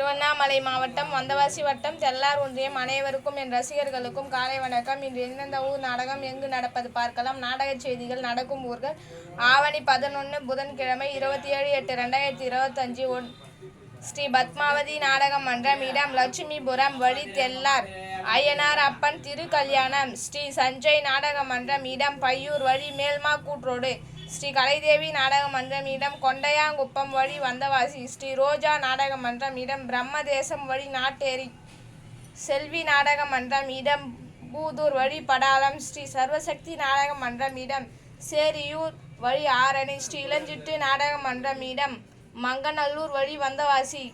திருவண்ணாமலை மாவட்டம் வந்தவாசி வட்டம் தெல்லார் ஒன்றியம் அனைவருக்கும் என் ரசிகர்களுக்கும் காலை வணக்கம். இன்று எந்தெந்த ஊர் நாடகம் எங்கு நடப்பது பார்க்கலாம். நாடகச் செய்திகள் நடக்கும் ஊர்கள் ஆவணி பதினொன்று புதன்கிழமை இருபத்தி ஏழு எட்டு ரெண்டாயிரத்தி இருபத்தஞ்சி ஒன். ஸ்ரீ பத்மாவதி நாடக மன்றம் இடம் லட்சுமிபுரம் வழி தெல்லார். ஐயனார் அப்பன் திருக்கல்யாணம். ஸ்ரீ சஞ்சய் நாடக மன்றம் இடம் பையூர் வழி மேல்மா கூற்றோடு ஸ்ரீ கலைதேவி நாடக மன்றம் இடம் கொண்டையாங்குப்பம் வழி வந்தவாசி. ஸ்ரீ ரோஜா நாடக மன்றம் இடம் பிரம்மதேசம் வழி நாட்டேரி. செல்வி நாடக மன்றம் இடம் பூதூர் வழி படாலம் ஸ்ரீ சர்வசக்தி நாடக மன்றம் இடம் சேரியூர் வழி ஆரணி. ஸ்ரீ இளஞ்சிட்டு நாடக மன்றம் இடம் மங்கநல்லூர் வழி வந்தவாசி.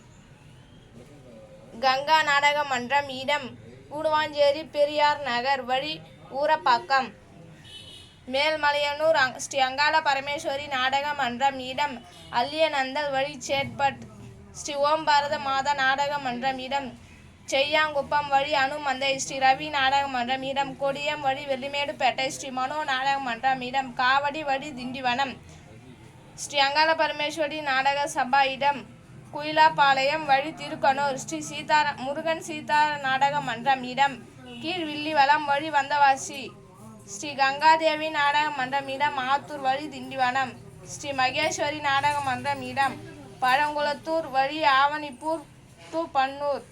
கங்கா நாடக மன்றம் இடம் கூடுவாஞ்சேரி பெரியார் நகர் வழி ஊரப்பாக்கம். மேல்மலையனூர் அங்- ஸ்ரீ அங்காள பரமேஸ்வரி நாடக மன்றம் இடம் அல்லியநந்தல் வழி சேட்பட் ஸ்ரீ ஓம் பாரத மாதா நாடக மன்றம் இடம் செய்யாங்குப்பம் வழி அனுமந்தை ஸ்ரீ ரவி நாடக மன்றம் இடம் கொடியம் வழி வெள்ளிமேடுபேட்டை ஸ்ரீ மனோ நாடக மன்றம் இடம் காவடி வழி திண்டிவனம். ஸ்ரீ அங்காள பரமேஸ்வரி நாடக சபா இடம் குயிலாப்பாளையம் வழி திருக்கனூர் ஸ்ரீ சீதாரா முருகன் சீதார நாடக மன்றம் இடம். கீழ்வில்லிவலம் வழி வந்தவாசி. ஸ்ரீ கங்காதேவி நாடக மன்றம் இடம். ஆத்தூர் வழி திண்டிவனம். ஸ்ரீ மகேஸ்வரி நாடக மன்றம் இடம். பழங்குளத்தூர் வழி ஆவணிப்பூர் டு பன்னூர்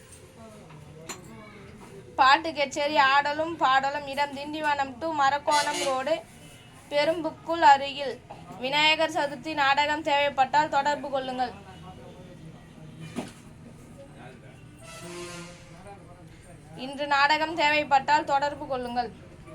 பாட்டு கச்சேரி ஆடலும் பாடலும் இடம். திண்டிவனம் டு மரக்கோணம் ரோடு பெரும்புக்குள் அருகில். விநாயகர் சதுர்த்தி நாடகம் தேவைப்பட்டால் தொடர்பு கொள்ளுங்கள். இன்று நாடகம் தேவைப்பட்டால் தொடர்பு கொள்ளுங்கள்.